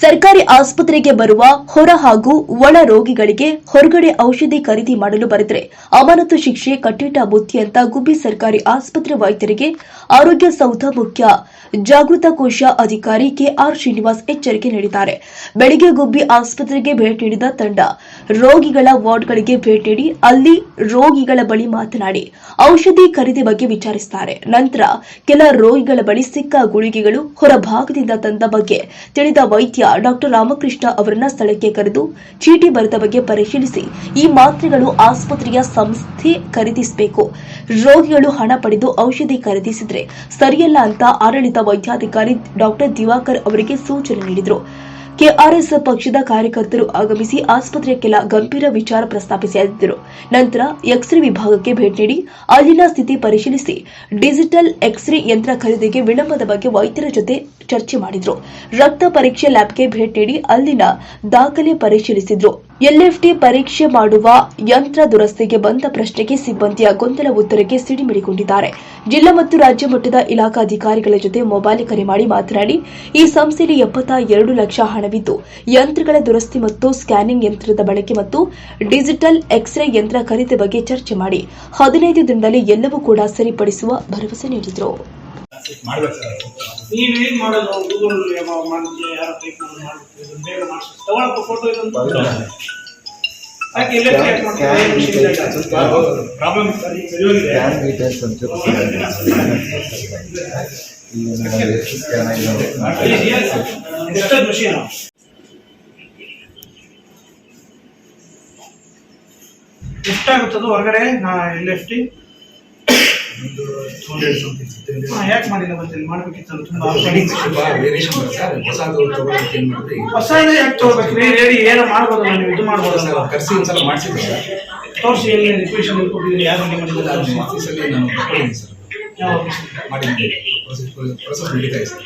ಸರ್ಕಾರಿ ಆಸ್ಪತ್ರೆಗೆ ಬರುವ ಹೊರ ಹಾಗೂ ಒಳ ರೋಗಿಗಳಿಗೆ ಹೊರಗಡೆ ಔಷಧಿ ಖರೀದಿ ಮಾಡಲು ಬರೆದರೆ ಅಮಾನತು ಶಿಕ್ಷೆ ಕಟ್ಟಿಟ್ಟ ಬುತ್ತಿ ಅಂತ ಗುಬ್ಬಿ ಸರ್ಕಾರಿ ಆಸ್ಪತ್ರೆ ವೈದ್ಯರಿಗೆ ಆರೋಗ್ಯ ಸೌಧ ಮುಖ್ಯ. ಜಾಗೃತ ಕೋಶ ಅಧಿಕಾರಿ ಕೆಆರ್ ಶ್ರೀನಿವಾಸ್ ಎಚ್ಚರಿಕೆ ನೀಡಿದ್ದಾರೆ. ಬೆಳಿಗ್ಗೆ ಗುಬ್ಬಿ ಆಸ್ಪತ್ರೆಗೆ ಭೇಟಿ ನೀಡಿದ ತಂಡ, ರೋಗಿಗಳ ವಾರ್ಡ್ಗಳಿಗೆ ಭೇಟಿ ನೀಡಿ ಅಲ್ಲಿ ರೋಗಿಗಳ ಬಳಿ ಮಾತನಾಡಿ ಔಷಧಿ ಖರೀದಿ ಬಗ್ಗೆ ವಿಚಾರಿಸುತ್ತಾರೆ ನಂತರ ಕೆಲ ರೋಗಿಗಳ ಬಳಿ ಸಿಕ್ಕ ಗುಳಿಗೆಗಳು ಹೊರಭಾಗದಿಂದ ತಂದ ಬಗ್ಗೆ ತಿಳಿದ ವೈದ್ಯ ಡಾಕ್ಟರ್ ರಾಮಕೃಷ್ಣ ಅವರನ್ನ ಸ್ಥಳಕ್ಕೆ ಕರೆದು ಚೀಟಿ ಬರೆದ ಬಗ್ಗೆ ಪರಿಶೀಲಿಸಿ ಈ ಮಾತ್ರೆಗಳು ಆಸ್ಪತ್ರೆಯ ಸಂಸ್ಥೆ ಖರೀದಿಸಬೇಕು. ರೋಗಿಗಳು ಹಣ ಪಡೆದು ಔಷಧಿ ಖರೀದಿಸಿದ್ರೆ ಸರಿಯಲ್ಲ ಅಂತ ಆಡಳಿತ ವೈದ್ಯಾಧಿಕಾರಿ ಡಾಕ್ಟರ್ ದಿವಾಕರ್ ಅವರಿಗೆ ಸೂಚನೆ ನೀಡಿದರು. ಕೆಆರ್ಎಸ್ ಪಕ್ಷದ ಕಾರ್ಯಕರ್ತರು ಆಗಮಿಸಿ ಆಸ್ಪತ್ರೆಯ ಕೆಲ ಗಂಭೀರ ವಿಚಾರ ಪ್ರಸ್ತಾಪಿಸಿದ್ದರು ನಂತರ ಎಕ್ಸ್ರೇ ವಿಭಾಗಕ್ಕೆ ಭೇಟಿ ನೀಡಿ ಅಲ್ಲಿನ ಸ್ಥಿತಿ ಪರಿಶೀಲಿಸಿ ಡಿಜಿಟಲ್ ಎಕ್ಸ್ರೇ ಯಂತ್ರ ಖರೀದಿಗೆ ವಿಳಂಬದ ಬಗ್ಗೆ ವೈದ್ಯರ ಜೊತೆ ಚರ್ಚೆ ಮಾಡಿದ್ರು. ರಕ್ತ ಪರೀಕ್ಷೆ ಲ್ಯಾಬ್ಗೆ ಭೇಟಿ ನೀಡಿ ಅಲ್ಲಿನ ದಾಖಲೆ ಪರಿಶೀಲಿಸಿದ್ರು. ಎಲ್ಎಫ್ಟಿ ಪರೀಕ್ಷೆ ಮಾಡುವ ಯಂತ್ರ ದುರಸ್ತಿಗೆ ಬಂದ ಪ್ರಶ್ನೆಗೆ ಸಿಬ್ಬಂದಿಯ ಗೊಂದಲ ಉತ್ತರಕ್ಕೆ ಸಿಡಿಮಿಡಿಗೊಂಡಿದ್ದಾರೆ ಜಿಲ್ಲಾ ಮತ್ತು ರಾಜ್ಯ ಮಟ್ಟದ ಇಲಾಖಾ ಅಧಿಕಾರಿಗಳ ಜೊತೆ ಮೊಬೈಲ್ ಕರೆ ಮಾಡಿ ಮಾತನಾಡಿ, ಈ ಸಂಸ್ಥೆಯಲ್ಲಿ ಎಪ್ಪತ್ತ ಎರಡು ಲಕ್ಷ ಹಣವಿದ್ದು, ಯಂತ್ರಗಳ ದುರಸ್ತಿ ಮತ್ತು ಸ್ಕ್ಯಾನಿಂಗ್ ಯಂತ್ರದ ಬಳಕೆ ಮತ್ತು ಡಿಜಿಟಲ್ ಎಕ್ಸ್ರೇ ಯಂತ್ರ ಖರೀದಿ ಬಗ್ಗೆ ಚರ್ಚೆ ಮಾಡಿ, ಹದಿನೈದು ದಿನದಲ್ಲಿ ಎಲ್ಲವೂ ಕೂಡ ಸರಿಪಡಿಸುವ ಭರವಸೆ ನೀಡಿದರು. ನೀವೇನ್ ಮಾಡೋದು ಗೂಗಲ್ ಮಾಡ್ತೀವಿ ಯಾರೋ ಟೈಪ್ ಮಾಡಿ ಮಾಡ್ತೀವಿ ಬೇಗ ಮಾಡಿಸಿ. ತಗೊಳಪ್ಪ ಫೋಟೋ ಇದೊಂದು. ಯಾಕೆ ಇಲ್ಲೇ check ಮಾಡ್ತೀವಿ, ಏನ್ ವಿಷಯ ಪ್ರಾಬ್ಲಮ್ ಸರ್ ಸರಿ ಹೋಗಿದೆ. ಡೀಟೇಲ್ಸ್ ಎಷ್ಟೊಂದು? ಎಷ್ಟಾಗುತ್ತದು ಹೊರಗಡೆ? ನಾ ಎಲ್ ಎಫ್ ಟಿ ಒಂದು ಟೂ ಯಾಕೆ ಮಾಡಿಲ್ಲ ಮತ್ತೆ? ಮಾಡ್ಬೇಕಿತ್ತಲ್ಲ ತುಂಬಾ ವೇರಿಯೇಷನ್ ಸರ್ ಹೊಸದು ತಗೊಳ್ಳೋಕೆ ಏನು ಮಾಡಿದ್ರೆ ಈಗ ಹೊಸ ಯಾಕೆ ತಗೋಬೇಕ್ರಿ ಹೇಳಿ ಏನೋ ಮಾಡ್ಬೋದಲ್ಲ ನೀವು ಇದು ಸರ್ ಮಾಡ್ಬೋದಲ್ಲ ಕರ್ಸಿ ಒಂದ್ಸಲ ಮಾಡಿಸಿದ್ದೆ ಸರ್ ತೋರಿಸಿ ಎಲ್ಲಿ ರಿಕ್ವೆಷನ್ ಎಲ್ಲಿ ಯಾರು ಆಫೀಸಲ್ಲಿ ನಾನು ತಗೊಂಡಿದ್ದೀನಿ ಸರ್? ಮಾಡಿದ್ದೀನಿ ಪ್ರೊಸೆಸ್ ನಡೀತಾ ಇದೆ ಸರ್.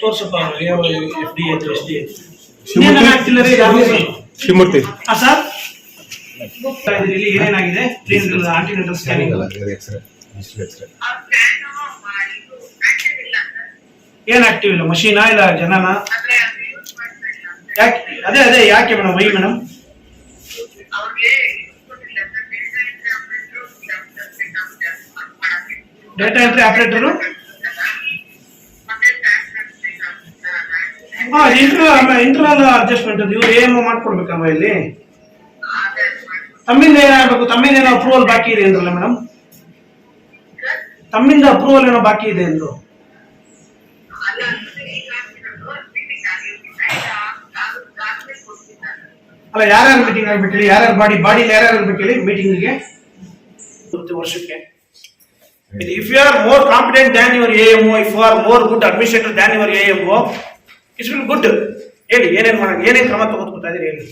ತೋರ್ಸಪ್ಪ ಯಾವ F D H S D H ಇನ್ನೇನು ಆಗ್ತಿಲ್ಲ ರೀ ಶಿವಮೂರ್ತಿ ಹಾಂ ಸರ್? ಇಲ್ಲಿ ಏನೇನಾಗಿದೆ? ಸ್ಕ್ಯಾನಿಂಗ್ ಎಕ್ಸ್ರೇ ಏನ್ ಆಕ್ಟಿವ್ ಇಲ್ಲ? ಮಷೀನಾ ಇಲ್ಲ ಜನನ? ಅದೇ ಅದೇ, ಯಾಕೆ madam why madam data entry operator ಹಾ ಇಂಟರ್ನಲ್ ಇಂಟರ್ನಲ್ ಅಡ್ಜಸ್ಟ್ಮೆಂಟ್ ಇವ್ರು ಏನು ಮಾಡ್ಕೊಡ್ಬೇಕಮ್ಮ ಇಲ್ಲಿ? ತಮ್ಮಿಂದ ಏನಾಗಬೇಕು? ತಮ್ಮಿಂದ ಏನೋ ಅಪ್ರೂವಲ್ ಬಾಕಿ ಇದೆ ಅಂದ್ರಲ್ಲ ಮೇಡಮ್ ತಮ್ಮಿಂದ ಅಪ್ರೂವಲ್ ಏನೋ ಬಾಕಿ ಇದೆ ಅಂದ್ರು ಅಲ್ಲ ಯಾರ್ಯಾರು ಮೀಟಿಂಗ್ ಆಗ್ಬೇಕಿಲ್ಲ ಯಾರ್ಯಾರು ಬಾಡಿ ಬಾಡಿ ಯಾರ್ಯಾರು ಇರ್ಬೇಕಿಲ್ಲ ಮೀಟಿಂಗ್ಗೆ ವರ್ಷಕ್ಕೆ. If you are more competent than your A M if you are more good administrator than your A M it's will good ಹೇಳಿ ಏನೇನು ಮಾಡೋಣ ಏನೇನು ಕ್ರಮ ತಗೋತಾ ಇದ್ದೀರಿ ಹೇಳಿ.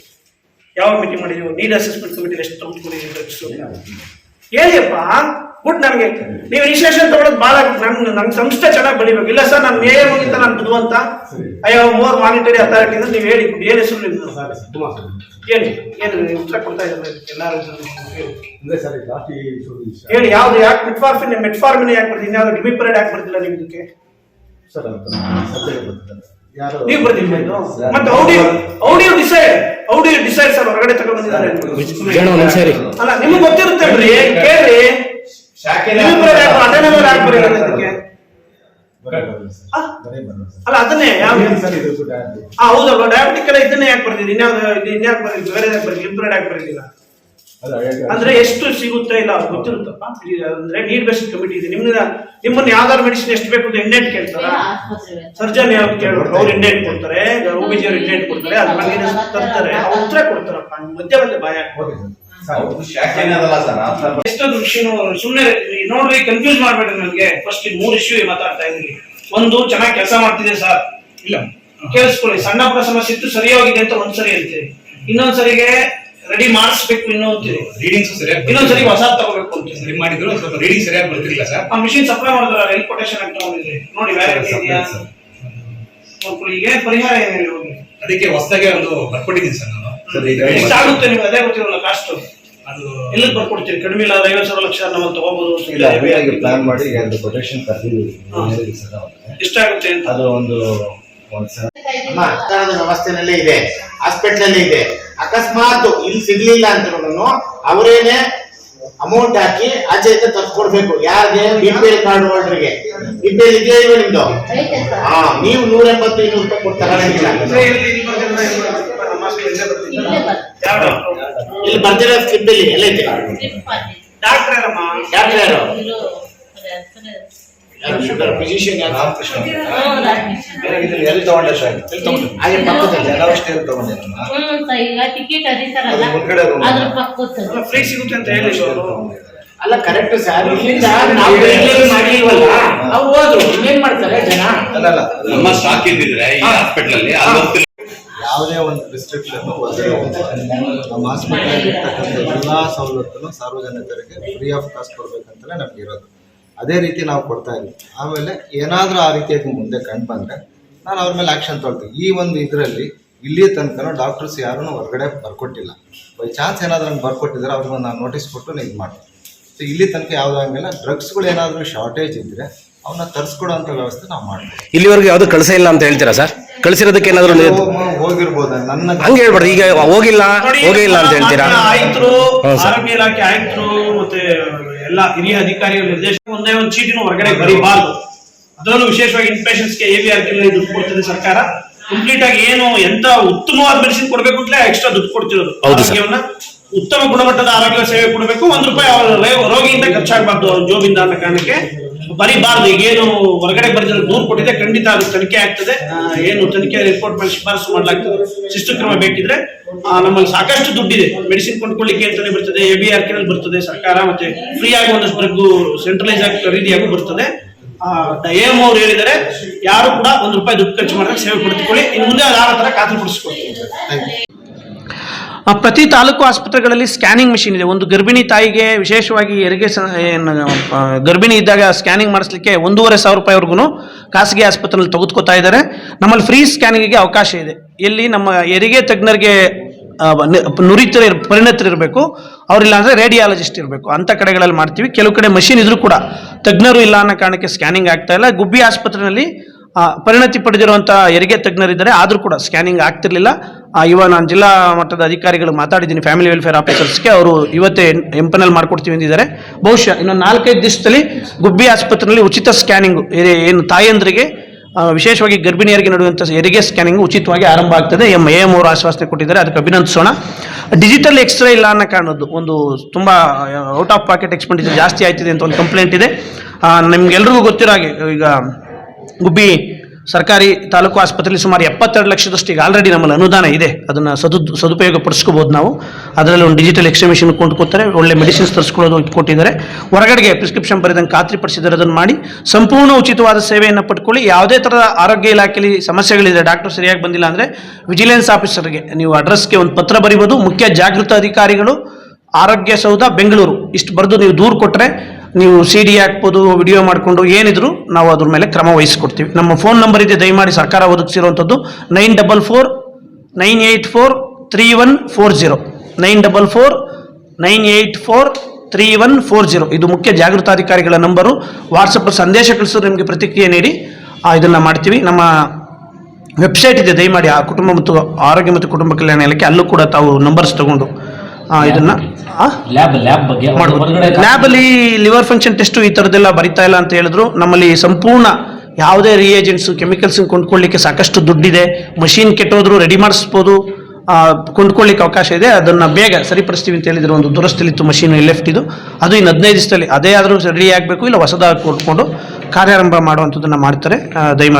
ಯಾವ ಮೀಟಿಂಗ್ ಮಾಡಿದೀವಿ ನೀಡ್ ಅಸೆಸ್ಮೆಂಟ್ ಕಮಿಟಿ ಎಷ್ಟು ತಗೊಂಡ್ಕೊಂಡಿದ್ದೀವಿ ಹೇಳಿಯಪ್ಪ ಗುಡ್ ನನಗೆ ನೀವು ಇನಿಷಿಯೇಷನ್ ತಗೊಳ್ಳೋದು ಭಾಳ ನನ್ ನನ್ನ ಸಂಸ್ಥೆ ಚೆನ್ನಾಗಿ ಬೆಳಿಬೇಕು. ಇಲ್ಲ ಸರ್ ನಾನು ನ್ಯಾಯ ಹೋಗಿಂತ ನಾನು ಬುದ್ಧಿವಂತ ಅಯ್ಯೋ ಮೋರ್ ಮಾನಿಟರಿ ಅಥಾರಿಟಿ ಅಂದ್ರೆ ನೀವು ಹೇಳಿ ಏನು ಹೆಸರು ಹೇಳಿ ಏನು ನೀವು ಉತ್ತರ ಕೊಡ್ತಾ ಇದ್ದಾರೆ ಎಲ್ಲರೂ ಹೇಳಿ. ಯಾವ್ದು ಯಾಕೆ ಮೆಟ್ಫಾರ್ಮಿನ್ ಮೆಟ್ಫಾರ್ಮಿನ್ ಯಾಕೆ ಬರ್ತೀನಿ ಯಾವ್ದು ಡಿಮಿಪರೇಡ್ ಯಾಕೆ ಬರ್ತಿಲ್ಲ ನೀವು ಇದಕ್ಕೆ? ಸರ್ ನೀವು ಬರ್ತಿಲ್ಲ ಇದು? ಮತ್ತೆ ಔಡಿ ಔಡಿ ಡಿಸೈಡ್ ಔಡಿ ಡಿಸೈಡ್ ಸರ್ ಹೊರಗಡೆ ಬಂದಿದ್ದಾರೆ ಜನ ಒಂದ್ ಅಲ್ಲ ನಿಮ್ಗೆ ಕೇಳ್ರಿ? ಬರೇ ಬರೋಲ್ಲ ಸರ್. ಅಲ್ಲ ಅದನ್ನೇ ಹೌದಲ್ವಾ ಡಯಾಬಿಟಿಕ್ ಎಲ್ಲ ಇದನ್ನೇ ಯಾಕೆ ಬರ್ತೀನಿ ಇನ್ಯಾವ್ದು ಇನ್ಯಾಕೆ ಬರ್ತಿದ್ರಿ ಬೇರೆ ಯಾಕೆ ಬರ್ತೀನಿ ಲಿಮಿಟೆಡ್ ಯಾಕೆ ಹಳೆ- ಅಂದ್ರೆ ಎಷ್ಟು ಸಿಗುತ್ತೆ ಇಲ್ಲ ಗೊತ್ತಿರುತ್ತಪ್ಪ. ಅಂದ್ರೆ ನೀಡ್ ಬೇಸ್ಡ್ ಕಮಿಟಿ ಇದೆ. ನಿಮ್ಮನ್ನ ನಿಮ್ಮನ್ನ ಯಾವ್ದಾದ್ರು ಮೆಡಿಸಿನ್ ಎಷ್ಟು ಬೇಕು ಅಂತ ಇಂಡೆಂಟ್ ಕೇಳ್ತಾರ? ಸರ್ಜನ್ ಯಾವ್ದು ಕೇಳೋರು ಅವ್ರು ಇಂಡೆಂಟ್ ಕೊಡ್ತಾರೆ. ಓಬಿಜಿ ಅವ್ರು ಇಂಡೆಂಟ್ ಕೊಡ್ತಾರೆ ಅದ್ರ ಬಗ್ಗೆ ತರ್ತಾರೆ. ಅವ್ರು ಉತ್ತರ ಕೊಡ್ತಾರಪ್ಪ ಮಧ್ಯ ಮಧ್ಯೆ ಭಯ ಎಷ್ಟೊಂದು ಮಿಷಿನ್ ಸುಮ್ಮನೆ ನೋಡ್ರಿ ಕನ್ಫ್ಯೂಸ್ ಮಾಡ್ಬೇಡ್ರಿ ನನಗೆ. ಫಸ್ಟ್ ಈ ಮೂರು ಇಶ್ಯೂ ಮಾತಾಡ್ತಾ ಇದ್ದೀನಿ. ಒಂದು ಚೆನ್ನಾಗಿ ಕೆಲಸ ಮಾಡ್ತಿದೆ ಸರ್. ಇಲ್ಲ. ಕೇಳಿಸ್ಕೊಳ್ಳಿ ಸಣ್ಣ ಪುಟ್ಟ ಸಮಸ್ಯೆ ಇತ್ತು ಸರಿಯಾಗಿದೆ ಅಂತ ಒಂದ್ಸರಿ ಅಂತೀರಿ ಇನ್ನೊಂದ್ಸರಿಗೆ ರೆಡಿ ಮಾಡಿಸ್ಬೇಕು ಇನ್ನೊಂದು ರೀಡಿಂಗ್ಸ್ ಸರಿಯಾಗಿ ಇನ್ನೊಂದ್ಸರಿ ಹೊಸ ತಗೋಬೇಕು ಅಂತ. ಸರಿ ಮಾಡಿದ್ರು ಸ್ವಲ್ಪ ರೀಡಿಂಗ್ ಸರಿಯಾಗಿ ಬರ್ತಿರ್ಲಿಲ್ಲ ಸರ್. ಆ ಮಿಷಿನ್ ಸಪ್ಲೈ ಮಾಡಿದ್ರೆ ಎಲ್ ಕೊಟೇಶನ್ ಅಂತ ಒಂದಿದೆ ನೋಡಿ ನೋಡ್ಕೊಳ್ಳಿ ಈಗ ಪರಿಹಾರ ಏನಿಲ್ಲ ಅದಕ್ಕೆ ಹೊಸದಾಗೆ ಒಂದು ಬರ್ಕೊಟ್ಟಿದ್ದೀನಿ ಸರ್ ನಾನು. ಸರ್ ಈಗ ಎಷ್ಟಾಗುತ್ತೆ ನಿಮ್ಗೆ? ಅದೇ ಗೊತ್ತಿರಲ್ಲ ಕಾಸ್ಟ್ ಅದು ಎಲ್ಲ ಬರ್ಕೊಡ್ತೀರಿ? ಕಡಿಮೆ ಇಲ್ಲ ಐವತ್ತು ಸಾವಿರ ಲಕ್ಷ ನಾವು ತಗೋಬಹುದು ಇಲ್ಲ ಆಗಿ ಪ್ಲಾನ್ ಮಾಡಿ ಎರಡು ಕೊಟೇಶನ್ ಕರೆದಿದ್ದೀವಿ. ಸರ್ ಇಷ್ಟ ಎಷ್ಟಾಗುತ್ತೆ ಅಂತ? ಅದು ಒಂದು ಒಂದು ಸರ್. ಅಮ್ಮ, ಸರ್ಕಾರದ ವ್ಯವಸ್ಥೆನಲ್ಲೇ ಇದೆ. ಹಾಸ್ಪಿಟ್ಲಲ್ಲೇ ಇದೆ. ಅಕಸ್ಮಾತ್ ಇಲ್ಲಿ ಸಿಗ್ಲಿಲ್ಲ ಅಂದ್ರೂ ಅವರೇನೆ ಅಮೌಂಟ್ ಹಾಕಿ ಆಚೆ ಈಚೆ ತರ್ಸ್ಕೊಡ್ಬೇಕು. ಯಾರಿಗೆ? ಬಿ ಪಿ ಎಲ್ ಕಾರ್ಡ್ ಹೋಲ್ಡರ್ಗೆ ಬಿ ಪಿ ಎಲ್ ಇದೆಯಾ ಇಲ್ವ ನಿಮ್ದು? ಹಾ ನೀವು ನೂರ ಎಂಬತ್ತು ಇನ್ನೂರು ರೂಪಾಯಿ ಕೊಟ್ಟು ತಗೊಳಂಗಿಲ್ಲ ಇಲ್ಲೇ. ಬರ್ದಿರೋ ಸ್ಲಿಪ್ ಇಲ್ಲಿ ಎಲ್ಲ ಐತೆ? ಡಾಕ್ಟರ್ ಯಾರು ಶುಗರ್? ಫಿಸಿಷಿಯನ್ ಯಾರು? ಎಲ್ಲಿ ತಗೊಂಡೆ ಸರ್? ಹಾಗೆ ಪಕ್ಕದಲ್ಲಿ ಈಗ ಟಿಕೆಟ್. ಅದ್ರ ಪಕ್ಕದ ಅಲ್ಲ, ಫ್ರೀ ಸಿಗುತ್ತೆ ಅಂತ ಹೇಳಿ ಅವರು. ಅಲ್ಲ ಕರೆಕ್ಟ್ ಸರ್ ಇಲ್ಲಿಂದ ನಾವು ಡೆಲಿವರಿ ಮಾಡ್ಲಿಲ್ವಲ್ಲ ಅವ್ರು ಹೋದ್ರು ಇನ್ನೇನ್ ಮಾಡ್ತಾರೆ ಜನ? ಅಲ್ಲಲ್ಲ ನಮ್ಮ ಸ್ಟಾಕ್ ಇದ್ದಿದ್ರೆ ಈ ಹಾಸ್ಪಿಟಲ್ ಅಲ್ಲಿ ಅಲ್ಲಿ ಯಾವುದೇ ಒಂದು ರಿಸ್ಟ್ರಿಕ್ಷನ್ ನಮ್ಮ ಹಾಸ್ಪಿಟಲ್ ಇರ್ತಕ್ಕಂಥ ಎಲ್ಲಾ ಸವಲತ್ತನ್ನು ಸಾರ್ವಜನಿಕರಿಗೆ ಫ್ರೀ ಆಫ್ ಕಾಸ್ಟ್ ಕೊಡ್ಬೇಕಂತಲೇ ನಮ್ಗೆ ಇರೋದು. ಅದೇ ರೀತಿ ನಾವು ಕೊಡ್ತಾ ಇದ್ವಿ. ಆಮೇಲೆ ಏನಾದರೂ ಆ ರೀತಿಯಾಗಿ ಮುಂದೆ ಕಂಡು ಬಂದರೆ ನಾನು ಅವ್ರ ಮೇಲೆ ಆ್ಯಕ್ಷನ್ ತೊಗೊಳ್ತೀನಿ. ಈ ಒಂದು ಇದರಲ್ಲಿ ಇಲ್ಲಿಯ ತನಕ ಡಾಕ್ಟರ್ಸ್ ಯಾರೂ ಹೊರಗಡೆ ಬರ್ಕೊಟ್ಟಿಲ್ಲ. ಬೈ ಚಾನ್ಸ್ ಏನಾದರೂ ನಂಗೆ ಬರ್ಕೊಟ್ಟಿದ್ರೆ ಅವ್ರಿಗೆ ನಾನು ನೋಟಿಸ್ ಕೊಟ್ಟು ಇದು ಮಾಡ್ತೀನಿ. ಸೊ ಇಲ್ಲಿ ತನಕ ಯಾವುದಾಗಿಲ್ಲ ಡ್ರಗ್ಸ್ಗಳು ಏನಾದರೂ ಶಾರ್ಟೇಜ್ ಇದ್ದರೆ ಅವನ್ನ ತರಿಸ್ಕೊಡೋಂಥ ವ್ಯವಸ್ಥೆ ನಾವು ಮಾಡ್ತೀವಿ. ಇಲ್ಲಿವರೆಗೂ ಯಾವುದು ಕಳಿಸೇ ಇಲ್ಲ ಅಂತ ಹೇಳ್ತೀರಾ ಸರ್? ಕಳಿಸಿರೋದಕ್ಕೆ ಏನಾದ್ರು ಹೋಗಿರ್ಬೋದು. ನನ್ನ ಹಂಗೆ ಹೇಳ್ಬಾರ್ದು ಈಗ ಹೋಗಿಲ್ಲ ಹೋಗಿಲ್ಲ ಹೋಗೇ ಇಲ್ಲ ಅಂತ ಹೇಳ್ತೀರಾ ಆರೋಗ್ಯ ಇಲಾಖೆ ಆಯುಕ್ತರು ಮತ್ತೆ ಎಲ್ಲ ಹಿರಿಯ ಅಧಿಕಾರಿಗಳ ನಿರ್ದೇಶನ ಒಂದೇ ಒಂದು ಚೀಟಿನೂ ಹೊರಗಡೆ ಬರೀಬಾರ್ದು. ಅದರಲ್ಲೂ ವಿಶೇಷವಾಗಿ ಇನ್ಪೇಷನ್ಸ್ಗೆ ಎ ಬಿ ಆರ್ ದುಡ್ಡು ಕೊಡ್ತಿದೆ ಸರ್ಕಾರ. ಕಂಪ್ಲೀಟ್ ಆಗಿ ಏನು ಎಂತ ಉತ್ತಮವಾದ ಮೆಡಿಸಿನ್ ಕೊಡ್ಬೇಕು ಅಂತಲೇ ಎಕ್ಸ್ಟ್ರಾ ದುಡ್ಡು ಕೊಡ್ತಿರೋದು. ಆರೋಗ್ಯವನ್ನ ಉತ್ತಮ ಗುಣಮಟ್ಟದ ಆರೋಗ್ಯ ಸೇವೆ ಕೊಡಬೇಕು. ಒಂದ್ ರೂಪಾಯಿ ರೋಗಿಯಿಂದ ಖರ್ಚಾಗಬಾರ್ದು ಅವ್ರ ಜೋಬಿಂದ ಅನ್ನೋ ಕಾರಣಕ್ಕೆ. ಬರೀಬಾರ್ದು ಈಗೇನು ಹೊರಗಡೆ ಬರೆದಿರೋ ದೂರು ಕೊಟ್ಟಿದೆ ಖಂಡಿತ ಅದು ತನಿಖೆ ಆಗ್ತದೆ. ಏನು ತನಿಖೆ ರಿಪೋರ್ಟ್ ಮೇಲೆ ಶಿಫಾರಸು ಮಾಡಲಾಗ್ತದೆ. ಶಿಸ್ತು ಕ್ರಮ ಬೇಕಿದ್ರೆ ನಮ್ಮಲ್ಲಿ ಸಾಕಷ್ಟು ದುಡ್ಡಿದೆ. ಮೆಡಿಸಿನ್ ಕೊಂಡ್ಕೊಳ್ಳಿಕ್ಕೆ ಅಂತಾನೆ ಬರ್ತದೆ ಎ ಬಿ ಆರ್ ಕೆನಲ್ಲಿ ಬರ್ತದೆ ಸರ್ಕಾರ ಮತ್ತೆ ಫ್ರೀ ಆಗಿ ಒಂದಷ್ಟು ಸೆಂಟ್ರಲೈಸ್ ಆಗಿ ಖರೀದಿಯಾಗೂ ಬರ್ತದೆ. ಎಂ ಅವ್ರು ಹೇಳಿದರೆ ಯಾರು ಕೂಡ ಒಂದು ರೂಪಾಯಿ ದುಡ್ಡು ಖರ್ಚು ಮಾಡಿದ್ರೆ ಸೇವೆ ಪಡೆದುಕೊಳ್ಳಿ. ಇನ್ನು ಮುಂದೆ ಅದು ಥರ ಆ, ಪ್ರತಿ ತಾಲೂಕು ಆಸ್ಪತ್ರೆಗಳಲ್ಲಿ ಸ್ಕ್ಯಾನಿಂಗ್ ಮಿಷಿನ್ ಇದೆ. ಒಂದು ಗರ್ಭಿಣಿ ತಾಯಿಗೆ ವಿಶೇಷವಾಗಿ ಹೆರಿಗೆ ಗರ್ಭಿಣಿ ಇದ್ದಾಗ ಸ್ಕ್ಯಾನಿಂಗ್ ಮಾಡಿಸ್ಲಿಕ್ಕೆ ಒಂದೂವರೆ ಸಾವಿರ ರೂಪಾಯಿವರೆಗೂ ಖಾಸಗಿ ಆಸ್ಪತ್ರೆಯಲ್ಲಿ ತೆಗೆದುಕೊತಾ ಇದ್ದಾರೆ. ನಮ್ಮಲ್ಲಿ ಫ್ರೀ ಸ್ಕ್ಯಾನಿಂಗಿಗೆ ಅವಕಾಶ ಇದೆ. ಎಲ್ಲಿ ನಮ್ಮ ಹೆರಿಗೆ ತಜ್ಞರಿಗೆ ನುರಿತರ ಪರಿಣತರಿರಬೇಕು ಅವ್ರಿಲ್ಲ ಅಂದರೆ ರೇಡಿಯಾಲಜಿಸ್ಟ್ ಇರಬೇಕು. ಅಂಥ ಕಡೆಗಳಲ್ಲಿ ಮಾಡ್ತೀವಿ. ಕೆಲವು ಕಡೆ ಮಷಿನ್ ಇದ್ರೂ ಕೂಡ ತಜ್ಞರು ಇಲ್ಲ ಅನ್ನೋ ಕಾರಣಕ್ಕೆ ಸ್ಕ್ಯಾನಿಂಗ್ ಆಗ್ತಾ ಇಲ್ಲ. ಗುಬ್ಬಿ ಆಸ್ಪತ್ರೆಯಲ್ಲಿ ಪರಿಣತಿ ಪಡೆದಿರುವಂಥ ಹೆರಿಗೆ ತಜ್ಞರಿದ್ದಾರೆ. ಆದರೂ ಕೂಡ ಸ್ಕ್ಯಾನಿಂಗ್ ಆಗ್ತಿರ್ಲಿಲ್ಲ. ಇವ ನಾನು ಜಿಲ್ಲಾ ಮಟ್ಟದ ಅಧಿಕಾರಿಗಳು ಮಾತಾಡಿದ್ದೀನಿ. ಫ್ಯಾಮಿಲಿ ವೆಲ್ಫೇರ್ ಆಫೀಸರ್ಸ್ಗೆ ಅವರು ಇವತ್ತೇ ಎಂಪನಲ್ ಮಾಡ್ಕೊಡ್ತೀವಿ ಅಂದಿದ್ದಾರೆ. ಬಹುಶಃ ಇನ್ನೊಂದು ನಾಲ್ಕೈದು ದಿವಸದಲ್ಲಿ ಗುಬ್ಬಿ ಆಸ್ಪತ್ರೆಯಲ್ಲಿ ಉಚಿತ ಸ್ಕ್ಯಾನಿಂಗು ಏನು ತಾಯಂದ್ರಿಗೆ ವಿಶೇಷವಾಗಿ ಗರ್ಭಿಣಿಯರಿಗೆ ನಡೆಯುವಂಥ ಹೆರಿಗೆ ಸ್ಕ್ಯಾನಿಂಗ್ ಉಚಿತವಾಗಿ ಆರಂಭ ಆಗ್ತದೆ. ಎಂ, ಎ, ಎಂ ಅವರು ಆಶ್ವಾಸನೆ ಕೊಟ್ಟಿದ್ದಾರೆ. ಅದಕ್ಕೆ ಅಭಿನಂದಿಸೋಣ. ಡಿಜಿಟಲ್ ಎಕ್ಸ್ರೇ ಇಲ್ಲ ಅನ್ನೋ ಕಾರಣದ್ದು ಒಂದು ತುಂಬ ಔಟ್ ಆಫ್ ಪಾಕೆಟ್ ಎಕ್ಸ್ಪೆಂಡಿಚರ್ ಜಾಸ್ತಿ ಆಯ್ತಿದೆ ಅಂತ ಒಂದು ಕಂಪ್ಲೇಂಟ್ ಇದೆ. ನಿಮ್ಗೆಲ್ರಿಗೂ ಗೊತ್ತಿರೋ ಹಾಗೆ ಈಗ ಗುಬ್ಬಿ ಸರ್ಕಾರಿ ತಾಲೂಕು ಆಸ್ಪತ್ರೆಯಲ್ಲಿ ಸುಮಾರು ಎಪ್ಪತ್ತೆರಡು ಲಕ್ಷದಷ್ಟು ಈಗ ಆಲ್ರೆಡಿ ನಮ್ಮಲ್ಲಿ ಅನುದಾನ ಇದೆ. ಅದನ್ನು ಸದು ಸದುಪಯೋಗ ಪಡಿಸ್ಕೋಬೋದು ನಾವು. ಅದರಲ್ಲಿ ಒಂದು ಡಿಜಿಟಲ್ ಎಕ್ಸ್ರೇ ಮಿಷಿನ್ ಕೊಂಡ್ಕೊತಾರೆ ಒಳ್ಳೆ ಮೆಡಿಸಿನ್ಸ್ ತರಿಸ್ಕೊಳ್ಳೋದು ಇಟ್ಕೊಟ್ಟಿದ್ದಾರೆ ಹೊರಗಡೆಗೆ ಪ್ರಿಸ್ಕ್ರಿಪ್ಷನ್ ಬರೆದಂಗೆ ಖಾತ್ರಿಪಡಿಸಿದ್ದಾರೆ ಅದನ್ನು ಮಾಡಿ ಸಂಪೂರ್ಣ ಉಚಿತವಾದ ಸೇವೆಯನ್ನು ಪಡ್ಕೊಳ್ಳಿ. ಯಾವುದೇ ಥರದ ಆರೋಗ್ಯ ಇಲಾಖೆಯಲ್ಲಿ ಸಮಸ್ಯೆಗಳಿದೆ ಡಾಕ್ಟರ್ ಸರಿಯಾಗಿ ಬಂದಿಲ್ಲ ಅಂದರೆ ವಿಜಿಲೆನ್ಸ್ ಆಫೀಸರ್ಗೆ ನೀವು ಅಡ್ರೆಸ್ಗೆ ಒಂದು ಪತ್ರ ಬರೀಬೋದು. ಮುಖ್ಯ ಜಾಗೃತ ಅಧಿಕಾರಿಗಳು, ಆರೋಗ್ಯ ಸೌಧ, ಬೆಂಗಳೂರು. ಇಷ್ಟು ಬರೆದು ನೀವು ದೂರು ಕೊಟ್ಟರೆ ನೀವು ಸಿ ಡಿ ಹಾಕ್ಬೋದು ವಿಡಿಯೋ ಮಾಡಿಕೊಂಡು ಏನಿದ್ರು ನಾವು ಅದ್ರ ಮೇಲೆ ಕ್ರಮ ವಹಿಸ್ಕೊಡ್ತೀವಿ. ನಮ್ಮ ಫೋನ್ ನಂಬರ್ ಇದೆ, ದಯಮಾಡಿ ಸರ್ಕಾರ ಒದಗಿಸಿರುವಂಥದ್ದು nine double four, nine eight four, three one four zero. Nine double four, nine eight four, three one four zero. ಇದು ಮುಖ್ಯ ಜಾಗೃತಾಧಿಕಾರಿಗಳ ನಂಬರು. ವಾಟ್ಸಪ್ ಸಂದೇಶ ಕಳಿಸೋದು ನಿಮಗೆ ಪ್ರತಿಕ್ರಿಯೆ ನೀಡಿ ಇದನ್ನ ಮಾಡ್ತೀವಿ. ನಮ್ಮ ವೆಬ್ಸೈಟ್ ಇದೆ, ದಯಮಾಡಿ ಆ ಕುಟುಂಬ ಮತ್ತು ಆರೋಗ್ಯ ಮತ್ತು ಕುಟುಂಬ ಕಲ್ಯಾಣ ಇಲಾಖೆ, ಅಲ್ಲೂ ಕೂಡ ತಾವು ನಂಬರ್ಸ್ ತಗೊಂಡು ಇದನ್ನ? ಲ್ಯಾಬ್ ಲ್ಯಾಬ್ ಬಗ್ಗೆ ಮಾಡ್ಬೋದು. ಲಿವರ್ ಫಂಕ್ಷನ್ ಟೆಸ್ಟ್ ಈ ತರದೆಲ್ಲ ಬರಿತಾ ಇಲ್ಲ ಅಂತ ಹೇಳಿದ್ರು. ನಮ್ಮಲ್ಲಿ ಸಂಪೂರ್ಣ ಯಾವುದೇ ರಿಯೇಜೆಂಟ್ಸ್ ಕೆಮಿಕಲ್ಸ್ ಕೊಂಡ್ಕೊಳ್ಳಿಕ್ಕೆ ಸಾಕಷ್ಟು ದುಡ್ಡಿದೆ. ಮಷೀನ್ ಕೆಟ್ಟೋದ್ರು ರೆಡಿ ಮಾಡಿಸ್ಬೋದು. ಕೊಂಡ್ಕೊಳ್ಳಿಕ್ಕೆ ಅವಕಾಶ ಇದೆ. ಅದನ್ನ ಬೇಗ ಸರಿಪಡಿಸ್ತೀವಿ ಅಂತ ಹೇಳಿದ್ರು. ಒಂದು ದುರಸ್ತಿಲಿತ್ತು ಮಷೀನ್ ಲೆಫ್ಟ್ ಇದು. ಅದು ಇನ್ನು ಹದಿನೈದು ದಿವಸದಲ್ಲಿ ಅದೇ ಆದರೂ ರೆಡಿ ಆಗಬೇಕು ಇಲ್ಲ ಹೊಸದಾಗಿ ಕೊಟ್ಕೊಂಡು ಕಾರ್ಯಾರಂಭ ಮಾಡುವಂಥದ್ದನ್ನು ಮಾಡ್ತಾರೆ. ದಯಮಾಡಿ